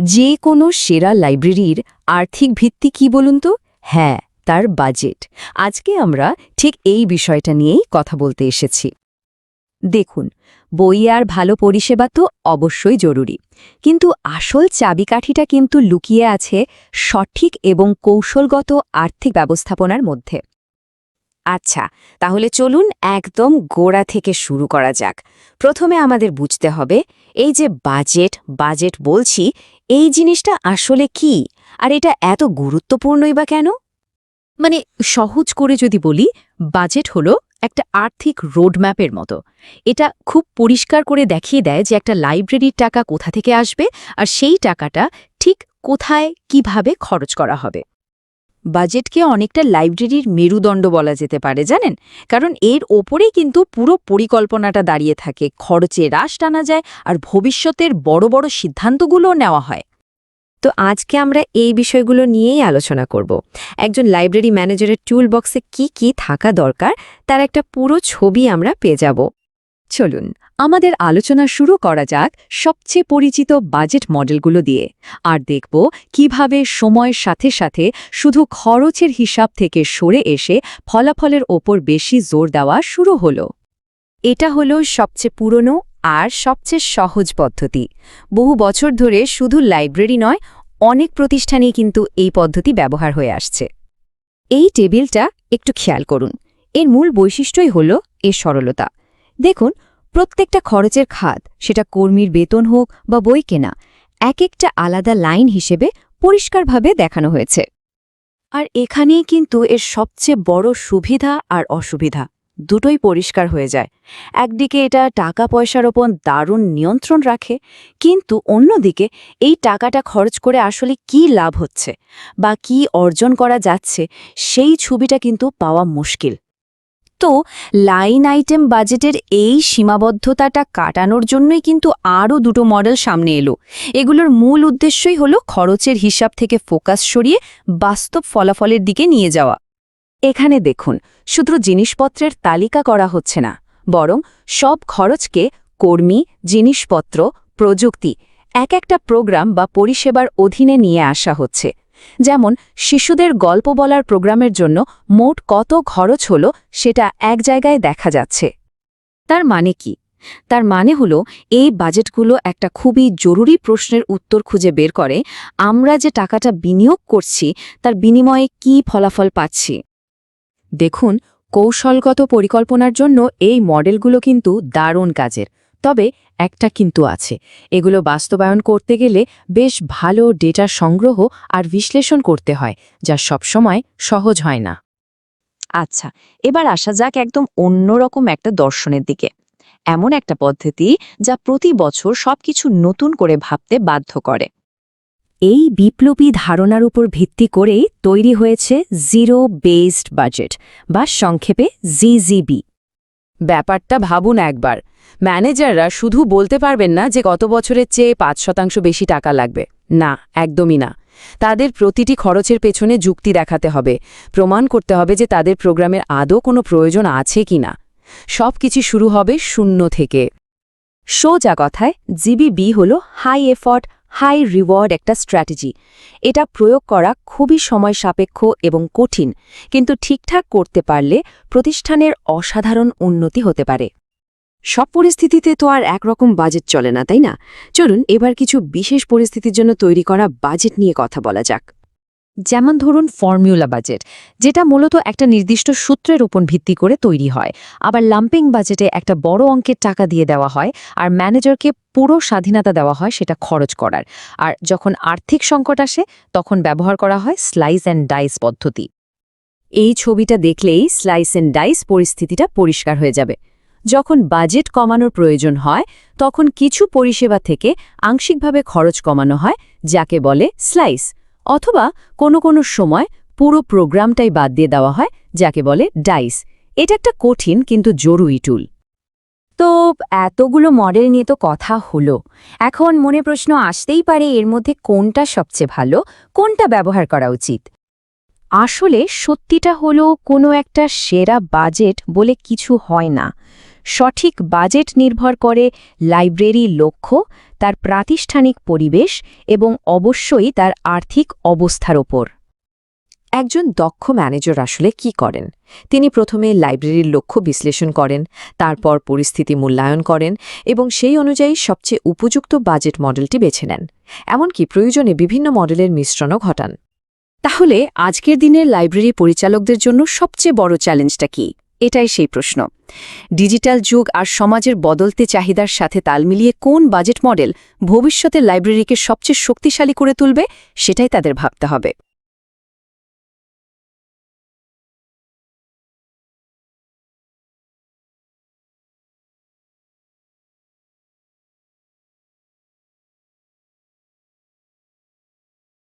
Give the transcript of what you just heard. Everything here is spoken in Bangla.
যে কোনো সেরা লাইব্রেরির আর্থিক ভিত্তি কি বলুন তো? হ্যাঁ তার বাজেট। আজকে আমরা ঠিক এই বিষয়টা নিয়েই কথা বলতে এসেছি। দেখুন, বই আর ভালো পরিষেবা তো অবশ্যই জরুরি। কিন্তু আসল চাবিকাঠিটা কিন্তু লুকিয়ে আছে সঠিক এবং কৌশলগত আর্থিক ব্যবস্থাপনার মধ্যে। আচ্ছা তাহলে চলুন একদম গোড়া থেকে শুরু করা যাক। প্রথমে আমাদের বুঝতে হবে, এই যে বাজেট বাজেট বলছি এই জিনিসটা আসলে কি? আর এটা এত গুরুত্বপূর্ণই বা কেন? মানে সহজ করে যদি বলি, বাজেট হলো একটা আর্থিক রোডম্যাপের মতো। এটা খুব পরিষ্কার করে দেখিয়ে দেয় যে একটা লাইব্রেরির টাকা কোথা থেকে আসবে আর সেই টাকাটা ঠিক কোথায়, কীভাবে খরচ করা হবে। বাজেটকে অনেকটা লাইব্রেরির মেরুদণ্ড বলা যেতে পারে, জানেন? কারণ এর ওপরেই কিন্তু পুরো পরিকল্পনাটা দাঁড়িয়ে থাকে। খরচে রাশ টানা যায় আর ভবিষ্যতের বড় বড় সিদ্ধান্তগুলোও নেওয়া হয়। তো আজকে আমরা এই বিষয়গুলো নিয়েই আলোচনা করব। একজন লাইব্রেরি ম্যানেজারের টুল বক্সে কি কি থাকা দরকার, তার একটা পুরো ছবি আমরা পেয়ে যাব। চলুন। আমাদের আলোচনা শুরু করা যাক সবচেয়ে পরিচিত বাজেট মডেলগুলো দিয়ে। আর দেখব কীভাবে সময়ের সাথে সাথে শুধু খরচের হিসাব থেকে সরে এসে ফলাফলের ওপর বেশি জোর দেওয়া শুরু হলো। এটা হলো সবচেয়ে পুরনো আর সবচেয়ে সহজ পদ্ধতি। বহু বছর ধরে শুধু লাইব্রেরি নয়, অনেক প্রতিষ্ঠানেই কিন্তু এই পদ্ধতি ব্যবহার হয়ে আসছে। এই টেবিলটা একটু খেয়াল করুন। এর মূল বৈশিষ্ট্যই হল এর সরলতা। দেখুন প্রত্যেকটা খরচের খাত, সেটা কর্মীর বেতন হোক বা বই কেনা এক একটা আলাদা লাইন হিসেবে পরিষ্কারভাবে দেখানো হয়েছে। আর এখানেই কিন্তু এর সবচেয়ে বড় সুবিধা আর অসুবিধা, দুটোই পরিষ্কার হয়ে যায়। একদিকে এটা টাকা পয়সার ওপর দারুণ নিয়ন্ত্রণ রাখে, কিন্তু অন্যদিকে এই টাকাটা খরচ করে আসলে কি লাভ হচ্ছে বা কি অর্জন করা যাচ্ছে, সেই ছবিটা কিন্তু পাওয়া মুশকিল। তো লাইন আইটেম বাজেটের এই সীমাবদ্ধতাটা কাটানোর জন্যই কিন্তু আরও দুটো মডেল সামনে এলো। এগুলোর মূল উদ্দেশ্যই হলো খরচের হিসাব থেকে ফোকাস সরিয়ে বাস্তব ফলাফলের দিকে নিয়ে যাওয়া। এখানে দেখুন, শুধু জিনিসপত্রের তালিকা করা হচ্ছে না, বরং সব খরচকে কর্মী, জিনিসপত্র, প্রযুক্তি, এক একটা প্রোগ্রাম বা পরিষেবার অধীনে নিয়ে আসা হচ্ছে। যেমন, শিশুদের গল্প বলার প্রোগ্রামের জন্য মোট কত খরচ হল সেটা এক জায়গায় দেখা যাচ্ছে। তার মানে কি? তার মানে হলো, এই বাজেটগুলো একটা খুবই জরুরি প্রশ্নের উত্তর খুঁজে বের করে, আমরা যে টাকাটা বিনিয়োগ করছি, তার বিনিময়ে কি ফলাফল পাচ্ছি। দেখুন, কৌশলগত পরিকল্পনার জন্য এই মডেলগুলো কিন্তু দারুণ কাজের। তবে একটা কিন্তু আছে। এগুলো বাস্তবায়ন করতে গেলে বেশ ভালো ডেটা সংগ্রহ আর বিশ্লেষণ করতে হয় যা সবসময় সহজ হয় না। আচ্ছা এবার আসা যাক একদম অন্যরকম একটা দর্শনের দিকে। এমন একটা পদ্ধতি যা প্রতি বছর সবকিছু নতুন করে ভাবতে বাধ্য করে। এই বিপ্লবী ধারণার উপর ভিত্তি করেই তৈরি হয়েছে জিরো বেসড বাজেট বা সংক্ষেপে জিজিবি ব্যাপারটা ভাবুন একবার ম্যানেজাররা শুধু বলতে পারবেন না যে গত বছরের চেয়ে পাঁচ শতাংশ বেশি টাকা লাগবে। না, একদমই না। তাদের প্রতিটি খরচের পেছনে যুক্তি দেখাতে হবে। প্রমাণ করতে হবে যে তাদের প্রোগ্রামের আদৌ কোনো প্রয়োজন আছে কিনা সব কিছু শুরু হবে শূন্য থেকে। সোজা কথায়, জিবিবি হল হাই এফর্ট হাই রিওয়ার্ড একটা স্ট্র্যাটেজি এটা প্রয়োগ করা খুবই সময় সাপেক্ষ এবং কঠিন, কিন্তু ঠিকঠাক করতে পারলে প্রতিষ্ঠানের অসাধারণ উন্নতি হতে পারে। সব পরিস্থিতিতে তো আর একরকম বাজেট চলে না, তাই না? চলুন, এবার কিছু বিশেষ পরিস্থিতির জন্য তৈরি করা বাজেট নিয়ে কথা বলা যাক। যেমন ধরুন ফর্মুলা বাজেট, যেটা মূলত একটা নির্দিষ্ট সূত্রের উপর ভিত্তি করে তৈরি হয়। আবার লাম্পিং বাজেটে একটা বড় অঙ্কের টাকা দিয়ে দেওয়া হয় আর ম্যানেজারকে পুরো স্বাধীনতা দেওয়া হয় সেটা খরচ করার। আর যখন আর্থিক সংকট আসে, তখন ব্যবহার করা হয় স্লাইস অ্যান্ড ডাইস পদ্ধতি। এই ছবিটা দেখলেই স্লাইস অ্যান্ড ডাইস পরিস্থিতিটা পরিষ্কার হয়ে যাবে। যখন বাজেট কমানোর প্রয়োজন হয়, তখন কিছু পরিষেবা থেকে আংশিকভাবে খরচ কমানো হয়, যাকে বলে স্লাইস, অথবা কোনো কোনো সময় পুরো প্রোগ্রামটাই বাদ দিয়ে দেওয়া হয়, যাকে বলে ডাইস। এটা একটা কঠিন কিন্তু জরুরি টুল তো এতগুলো মডেল নিয়ে তো কথা হলো। এখন মনে প্রশ্ন আসতেই পারে এর মধ্যে কোনটা সবচেয়ে ভালো, কোনটা ব্যবহার করা উচিত। আসলে সত্যিটা হলো কোনো একটা সেরা বাজেট বলে কিছু হয় না। সঠিক বাজেট নির্ভর করে লাইব্রেরির লক্ষ্য, তার প্রাতিষ্ঠানিক পরিবেশ এবং অবশ্যই তার আর্থিক অবস্থার ওপর। একজন দক্ষ ম্যানেজার আসলে কি করেন? তিনি প্রথমে লাইব্রেরির লক্ষ্য বিশ্লেষণ করেন, তারপর পরিস্থিতি মূল্যায়ন করেন এবং সেই অনুযায়ী সবচেয়ে উপযুক্ত বাজেট মডেলটি বেছে নেন। এমনকি প্রয়োজনে বিভিন্ন মডেলের মিশ্রণও ঘটান। তাহলে আজকের দিনের লাইব্রেরি পরিচালকদের জন্য সবচেয়ে বড় চ্যালেঞ্জটা কি? এটাই সেই প্রশ্ন। ডিজিটাল যুগ আর সমাজের বদলতে চাহিদার সাথে তাল মিলিয়ে কোন বাজেট মডেল ভবিষ্যতের লাইব্রেরিকে সবচেয়ে শক্তিশালী করে তুলবে, সেটাই তাদের ভাবতে হবে।